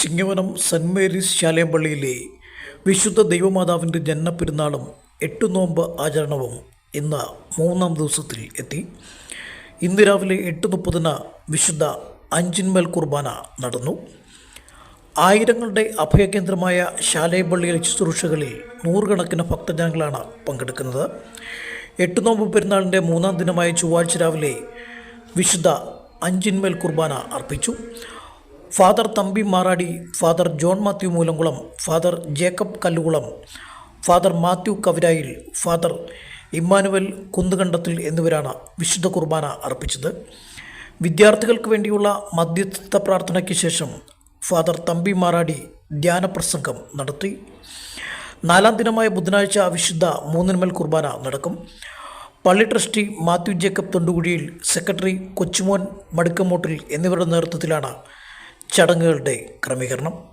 Chingavanam saint Mary's ശാലയമ്പള്ളിയിലെ വിശുദ്ധ ദൈവമാതാവിന്റെ ജന്മപ്പെരുന്നാളും എട്ട് നോമ്പ് ആചരണവും ഇന്ന് മൂന്നാം ദിവസത്തിൽ എത്തി. ഇന്ന് രാവിലെ എട്ട് മുപ്പതിന് വിശുദ്ധ അഞ്ചിന്മേൽ കുർബാന നടന്നു. ആയിരങ്ങളുടെ അഭയകേന്ദ്രമായ ശാലയമ്പള്ളിയിലെ ശുശ്രൂഷകളിൽ നൂറുകണക്കിന് ഭക്തജനങ്ങളാണ് പങ്കെടുക്കുന്നത്. എട്ട് നോമ്പ് പെരുന്നാളിന്റെ മൂന്നാം ദിനമായ ചൊവ്വാഴ്ച രാവിലെ വിശുദ്ധ അഞ്ചിന്മേൽ കുർബാന അർപ്പിച്ചു. Father Thampi Maradi father John Mathew Moolamkulam father Jacob Kallukulam father Mathew Kavirayil father Emmanuel Kunnukandathil എന്നിവരാണ് വിശുദ്ധ കുർബാന അർപ്പിച്ചത്. വിദ്യാർത്ഥികൾക്ക് വേണ്ടിയുള്ള മധ്യസ്ഥ പ്രാർത്ഥനയ്ക്ക് ശേഷം ഫാദർ തമ്പി മാറാടി ധ്യാനപ്രസംഗം നടത്തി. നാലാം ദിനമായ ബുധനാഴ്ച വിശുദ്ധ മൂന്നിന്മേൽ കുർബാന നടക്കും. പള്ളി trustee Mathew Jacob Thondukuzhiyil secretary Kochumon Madukkamottil എന്നിവരുടെ നേതൃത്വത്തിലാണ് ചടങ്ങുകളുടെ ക്രമീകരണം.